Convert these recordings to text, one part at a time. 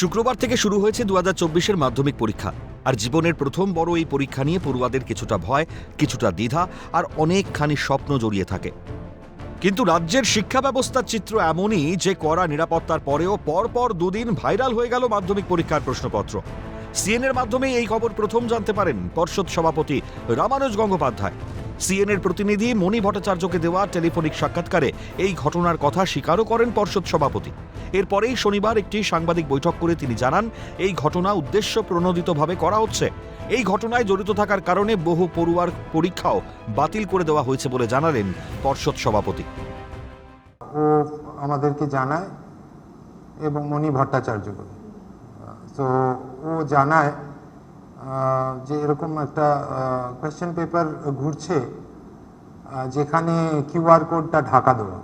শুক্রবার থেকে শুরু হয়েছে দু হাজার মাধ্যমিক পরীক্ষা। আর জীবনের প্রথম বড় এই পরীক্ষা নিয়ে পড়ুয়াদের কিছুটা ভয়, কিছুটা দ্বিধা আর অনেকখানি স্বপ্ন জড়িয়ে থাকে। কিন্তু রাজ্যের শিক্ষা ব্যবস্থার চিত্র এমনই যে কড়া নিরাপত্তার পরেও পরপর দুদিন ভাইরাল হয়ে গেল মাধ্যমিক পরীক্ষার প্রশ্নপত্র। সিএনএর মাধ্যমে এই খবর প্রথম জানতে পারেন পর্ষদ সভাপতি রামানুজ গঙ্গোপাধ্যায়। সিএনএর প্রতিনিধি মণি ভট্টাচার্যকে দেওয়া টেলিফোনিক সাক্ষাৎকারে এই ঘটনার কথা স্বীকারও করেন পর্ষদ সভাপতি। এরপরেই শনিবার একটি সাংবাদিক বৈঠক করে তিনি জানান, এই ঘটনা উদ্দেশ্য প্রণোদিতভাবে করা হচ্ছে। এই ঘটনায় জড়িত থাকার কারণে বহু পড়ুয়ার পরীক্ষাও বাতিল করে দেওয়া হয়েছে বলে জানালেন পর্ষদ সভাপতি। ও আমাদেরকে জানায় এবং মণি ভট্টাচার্য বলে তো ও জানায় যে এরকম একটা কোয়েশ্চেন পেপার ঘুরছে যেখানে কিউআর কোডটা ঢাকা দেওয়া।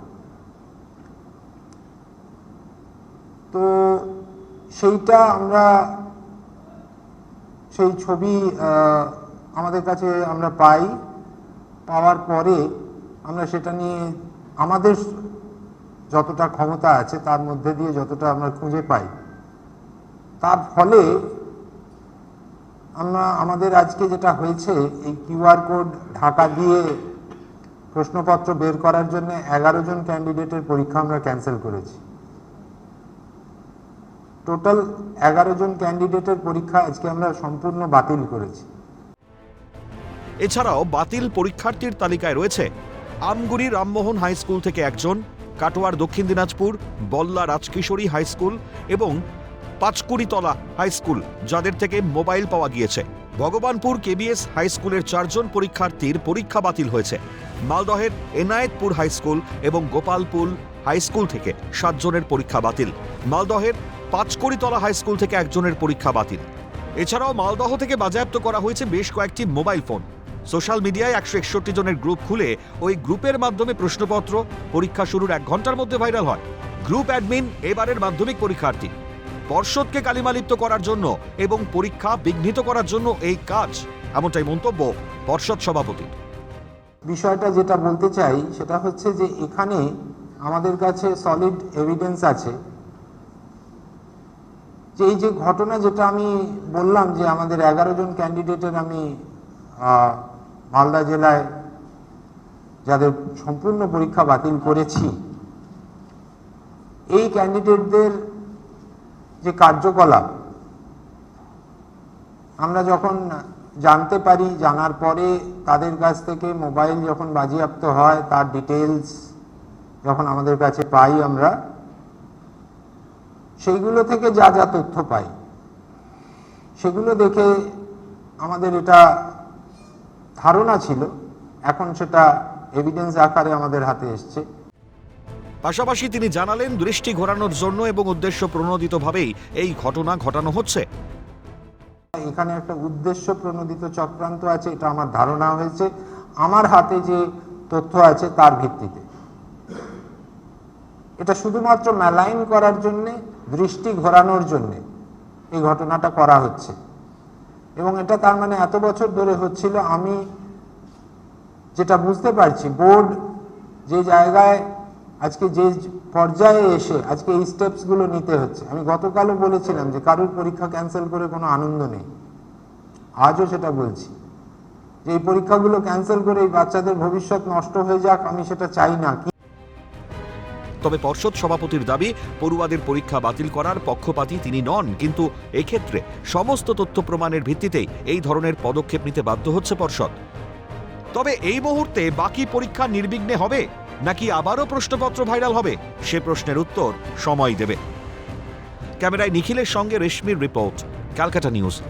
তো সেইটা আমরা, সেই ছবি আমাদের কাছে আমরা পাই। পাওয়ার পরে আমরা সেটা নিয়ে, আমাদের যতটা ক্ষমতা আছে, তার মধ্যে দিয়ে যতটা আমরা খুঁজে পাই। তার ফলে আমরা আমাদের আজকে যেটা হয়েছে, এই কিউআর কোড ঢাকা দিয়ে প্রশ্নপত্র বের করার জন্য এগারো জন ক্যান্ডিডেটের পরীক্ষা আমরা ক্যান্সেল করেছি। টোটাল এগারো জন ক্যান্ডিডেটের পরীক্ষা আজকে আমরা সম্পূর্ণ বাতিল করেছি। এছাড়াও বাতিল পরীক্ষার্থীর তালিকায় রয়েছে আমগুড়ি রামমোহন হাই স্কুল থেকে একজন, কাটোয়ার দক্ষিণ দিনাজপুর, বল্লা রাজকিশোরী হাই স্কুল এবং পাঁচকুড়িতলা হাই স্কুল, যাদের থেকে মোবাইল পাওয়া গিয়েছে। ভগবানপুর কেবিএস হাই স্কুলের চারজন পরীক্ষার্থীর পরীক্ষা বাতিল হয়েছে। মালদহের এনায়েতপুর হাই স্কুল এবং গোপালপুর হাই স্কুল থেকে সাতজনের পরীক্ষা বাতিল। মালদহের পাঁচকড়িতলা হাই স্কুল থেকে একজনের পরীক্ষা বাতিল। এছাড়াও মালদহ থেকে বাজেয়াপ্ত করা হয়েছে বেশ কয়েকটি মোবাইল ফোন। সোশ্যাল মিডিয়ায় একশো একষট্টি জনের গ্রুপ খুলে ওই গ্রুপের মাধ্যমে প্রশ্নপত্র, পরীক্ষা শুরুর এক ঘণ্টার মধ্যে ভাইরাল হয়। গ্রুপ অ্যাডমিন এবারের মাধ্যমিক পরীক্ষার্থী। পর্ষদকে কালিমালিপ্ত করার জন্য এবং পরীক্ষা বিঘ্নিত করার জন্য এই কাজ, এমনটাই মন্তব্য পর্ষদ সভাপতি বিষয়টা যেটা বলতে চাই, সেটা হচ্ছে যে এখানে আমাদের কাছে সলিড এভিডেন্স আছে। যে এই যে ঘটনা যেটা আমি বললাম যে আমাদের এগারো জন ক্যান্ডিডেটের আমি মালদা জেলায় যাদের সম্পূর্ণ পরীক্ষা বাতিল করেছি, এই ক্যান্ডিডেটদের যে কার্যকলাপ, আমরা যখন জানতে পারি, জানার পরে তাদের কাছ থেকে মোবাইল যখন বাজেয়াপ্ত হয়, তার ডিটেলস যখন আমাদের কাছে পাই আমরা, সেইগুলো থেকে যা যা তথ্য পাই, সেগুলো দেখে আমাদের এটা ধারণা ছিল। এখন সেটা এভিডেন্স আকারে আমাদের হাতে এসছে। পাশাপাশি তিনি জানালেন, দৃষ্টি ঘোরানোর জন্য এবং উদ্দেশ্য প্রণোদিতভাবেই এই ঘটনা ঘটানো হচ্ছে। এখানে একটা উদ্দেশ্য প্রণোদিত চক্রান্ত আছে, এটা আমার ধারণা হয়েছে। আমার হাতে যে তথ্য আছে, তার ভিত্তিতে। এটা শুধুমাত্র ম্যালাইন করার জন্য, দৃষ্টি ঘোরানোর জন্য এই ঘটনাটা করা হচ্ছে। এবং এটা তার মানে এত বছর ধরে হচ্ছিল, আমি যেটা বুঝতে পারছি, বোর্ড যে জায়গায় আজকে যে পর্যায়ে এসে, আজকে এই স্টেপসগুলো নিতে হচ্ছে। আমি গতকালও বলেছিলাম যে কারোর পরীক্ষা ক্যান্সেল করে কোনো আনন্দ নেই। আজও সেটা বলছি। যে এই পরীক্ষাগুলো ক্যান্সেল করে এই বাচ্চাদের ভবিষ্যৎ নষ্ট হয়ে যাক, আমি সেটা চাই না। তবে পর্ষদ সভাপতির দাবি, পড়ুয়াদের পরীক্ষা বাতিল করার পক্ষপাতী তিনি নন, কিন্তু এক্ষেত্রে সমস্ত তথ্য প্রমাণের ভিত্তিতেই এই ধরনের পদক্ষেপ নিতে বাধ্য হচ্ছে পর্ষদ। তবে এই মুহূর্তে বাকি পরীক্ষা নির্বিঘ্নে হবে? নাকি আবারও প্রশ্নপত্র ভাইরাল হবে? সে প্রশ্নের উত্তর সময় দেবে। ক্যামেরায় নিখিলের সঙ্গে রেশমির রিপোর্ট, ক্যালকাটা নিউজ।